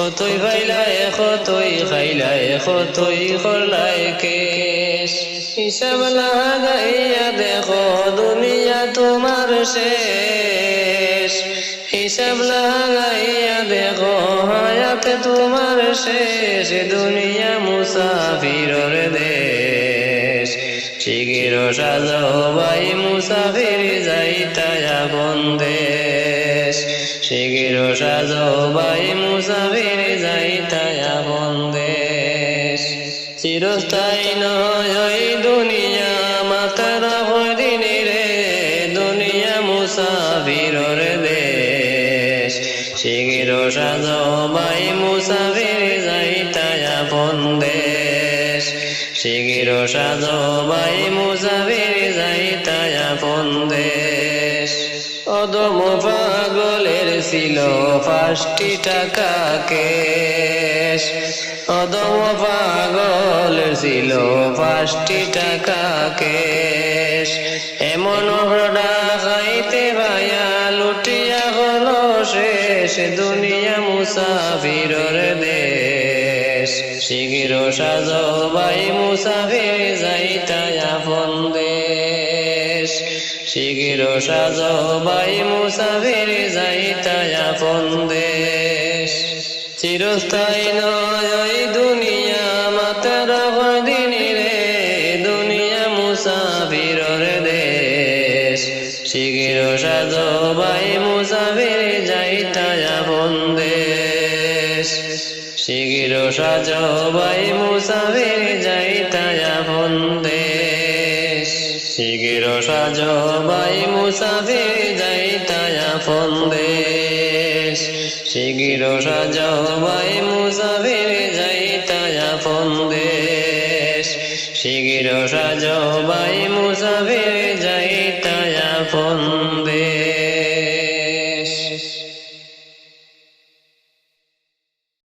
কতই ভাইলায় কতই খাইলায় কতই গলায় কেশ। হিসাব লাগাইয়া দেখো, দুনিয়া তোমার শেষ। হিসাব লাগাইয়া দেখো, হায়াত তোমার শেষ। দুনিয়া মুসাফিরর দেশ। শিগির সাজো ভাই, মুসাফির যাইতায়া বন্দেশ শিগির সাজো ভাই মুসাফির যাইতায়া বন্দেশ। চিরস্থায়ী নয় ওই দুনিয়া মাতার দিন রে দুনিয়া মুসাফিরর দেশ। শিগির সাজো ভাই মুসাফির যাইতায়া বন্দেশ। শিগির সাজো ভাই মুসাফির যাইতায়া বন্দেশ। অদম পাগলের ছিল পাঁচটি টাকা কেশ। অদম পাগলের ছিল পাঁচটি টাকা কেশ। এমন হ্রদা খাইতে ভাইয়া লুটিয়া হলো শেষ। দুনিয়া মুসাফিরর দেশ। শিগির সাজো ভাই মুসাফির যাইতায়া বন্দেশ শিগির সাজো ভাই মুসাফির যাইতায়া বন্দেশ চিরস্থায়ী নয় দুনিয়া, মাতার দিন রে, দুনিয়া মুসাফিরর দেশ। শিগির সাজো ভাই মুসাফির যাইতায়া বন্দেশ শিগির সাজো ভাই মুসাফির যাইতায়া বন্দেশ শিগির সাজো ভাই মুসাফির যাইতায়া বন্দেশ শিগির সাজো ভাই মুসাফির যাইতায়া বন্দেশ শিগির সাজো ভাই মুসাফির যাইতায়া বন্দেশ